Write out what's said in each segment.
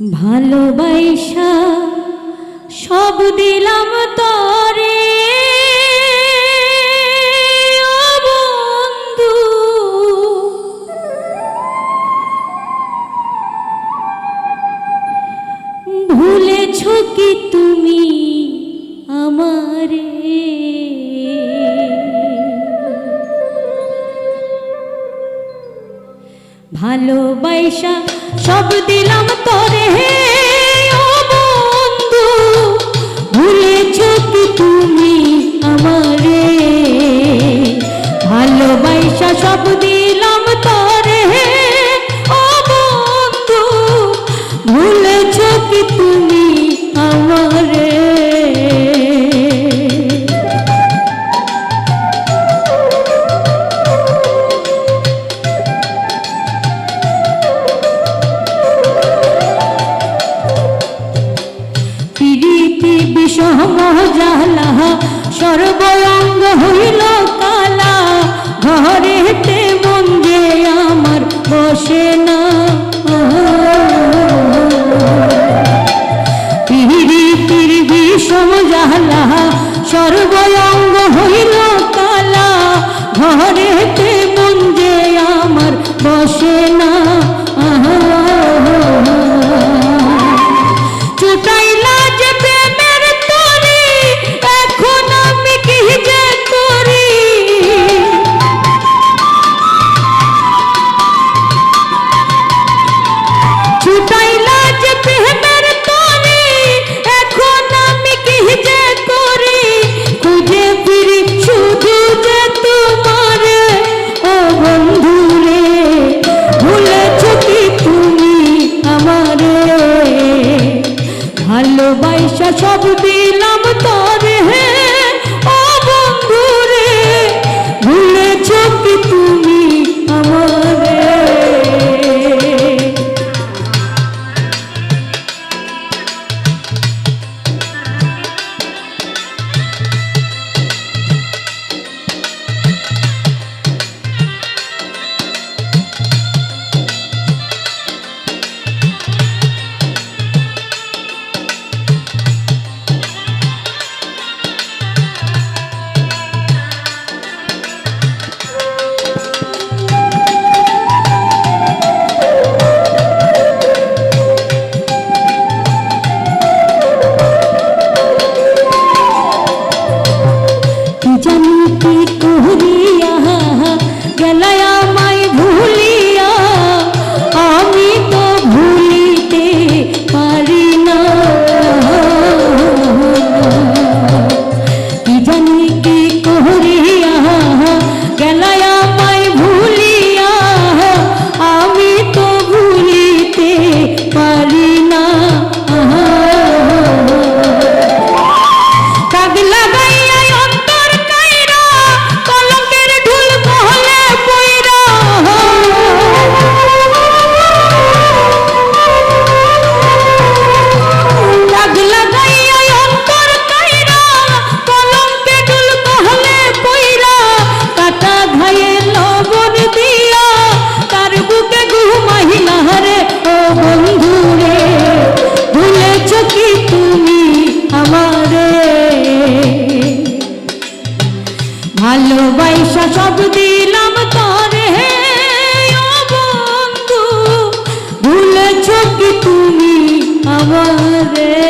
ভালোবাসা সব দিলাম তরে। বন্ধু। ভুলেছ কি তুমি আমারে? ভালোবাসা সব দিলাম তোরে। মোহ জালা সর্বয়া সব দিলাম তোরে। বাবা রে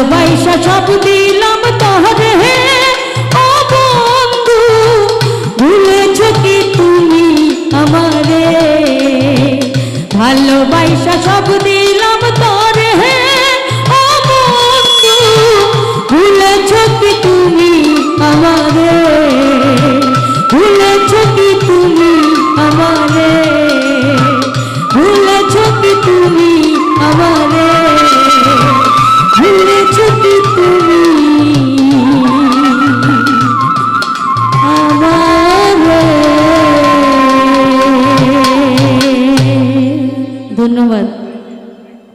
ভালোবাসা সব দিলাম তোরে হে। ও বন্ধু, ভুলেছ কি তুমি আমারে? ভালোবাসা সব দিলাম তোরে হে। ও বন্ধু, ভুলেছ কি তুমি আমারে?